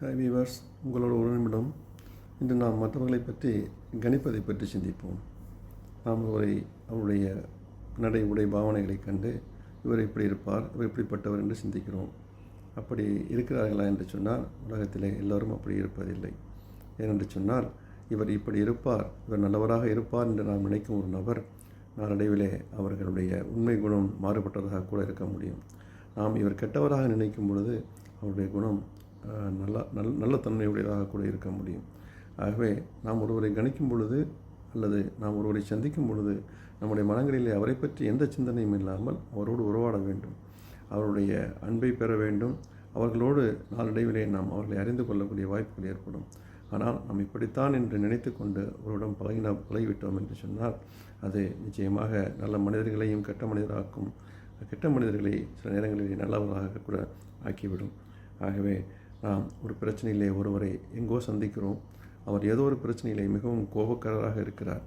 Hi viewers உங்களோட ஒரு நிமிடம் இன்று நாம் மற்றவர்களை பற்றி கணிப்பதை பற்றி சிந்திப்போம். நாம் அவரை அவருடைய நடை உடை பாவனைகளை கண்டு இவர் இப்படி இருப்பார் இவர் இப்படிப்பட்டவர் என்று சிந்திக்கிறோம். அப்படி இருக்கிறார்களா என்று சொன்னால் உலகத்திலே எல்லோரும் அப்படி இருப்பதில்லை. ஏனென்று சொன்னால் இவர் இப்படி இருப்பார் இவர் நல்லவராக இருப்பார் என்று நாம் நினைக்கும் ஒரு நபர் நாளடைவிலே அவர்களுடைய உண்மை குணம் மாறுபட்டதாக கூட இருக்க முடியும். நாம் இவர் கெட்டவராக நினைக்கும் பொழுது அவருடைய குணம் நல்ல நல் நல்ல தன்மையுடையதாக கூட இருக்க முடியும். ஆகவே நாம் ஒருவரை கணிக்கும் பொழுது அல்லது நாம் ஒருவரை சந்திக்கும் பொழுது நம்முடைய மனங்களிலே அவரை பற்றி எந்த சிந்தனையும் இல்லாமல் அவரோடு உறவாட வேண்டும். அவருடைய அன்பை பெற வேண்டும். அவர்களோடு நாளடைவிலே நாம் அவர்களை அறிந்து கொள்ளக்கூடிய வாய்ப்புகள் ஏற்படும். ஆனால் நாம் இப்படித்தான் என்று நினைத்து கொண்டு அவருடன் பழகின பழகிவிட்டோம் என்று சொன்னால் அது நிச்சயமாக நல்ல மனிதர்களையும் கெட்ட மனிதராக்கும் கெட்ட மனிதர்களை சில நேரங்களில் நல்லவராக கூட ஆக்கிவிடும். ஆகவே நாம் ஒரு பிரச்சனையிலே ஒருவரை எங்கோ சந்திக்கிறோம். அவர் ஏதோ ஒரு பிரச்சனையிலே மிகவும் கோபக்காரராக இருக்கிறார்.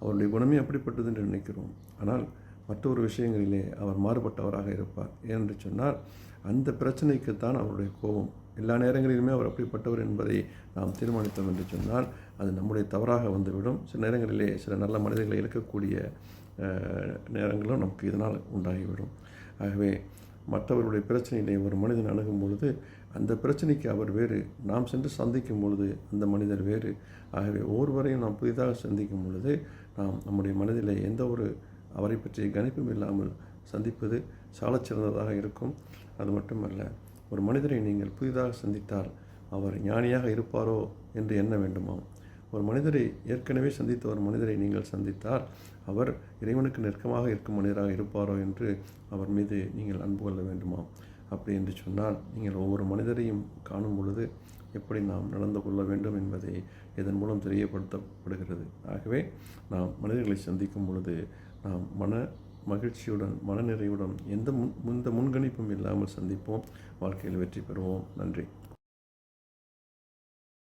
அவருடைய குணமே அப்படிப்பட்டது என்று நினைக்கிறோம். ஆனால் மற்றொரு விஷயங்களிலே அவர் மாறுபட்டவராக இருப்பார். ஏனென்று சொன்னால் அந்த பிரச்சனைக்குத்தான் அவருடைய கோபம். எல்லா நேரங்களிலுமே அவர் அப்படிப்பட்டவர் என்பதை நாம் தீர்மானித்தோம் என்று சொன்னால் அது நம்முடைய தவறாக வந்துவிடும். சில நேரங்களிலே சில நல்ல மனிதர்களை இழக்கக்கூடிய நேரங்களும் நமக்கு இதனால் உண்டாகிவிடும். ஆகவே மற்றவர்களுடைய பிரச்சனையிலே ஒரு மனிதன் அணுகும் பொழுது அந்த பிரச்சனைக்கு அவர் வேறு. நாம் சென்று சந்திக்கும் பொழுது அந்த மனிதர் வேறு. ஆகவே ஒவ்வொருவரையும் நாம் புதிதாக சந்திக்கும் பொழுது நாம் நம்முடைய மனதிலே எந்த ஒரு அவரை பற்றிய கணிப்பும் இல்லாமல் சந்திப்பது சாலச்சிறந்ததாக இருக்கும். அது மட்டுமல்ல ஒரு மனிதரை நீங்கள் புதிதாக சந்தித்தால் அவர் ஞானியாக இருப்பாரோ என்று எண்ண வேண்டுமாம். ஒரு மனிதரை ஏற்கனவே சந்தித்த ஒரு மனிதரை நீங்கள் சந்தித்தால் அவர் இறைவனுக்கு நெருக்கமாக இருக்கும் மனிதராக இருப்பாரோ என்று அவர் மீது நீங்கள் அன்பு கொள்ள வேண்டுமாம். அப்படி என்று சொன்னால் நீங்கள் ஒவ்வொரு மனிதரையும் காணும் பொழுது எப்படி நாம் நடந்து கொள்ள வேண்டும் என்பதை இதன் மூலம் தெரியப்படுத்தப்படுகிறது. ஆகவே நாம் மனிதர்களை சந்திக்கும் பொழுது நாம் மன மகிழ்ச்சியுடன் மனநிறைவுடன் எந்த முன் எந்த முன்கணிப்பும் இல்லாமல் சந்திப்போம். வாழ்க்கையில் வெற்றி பெறுவோம். நன்றி.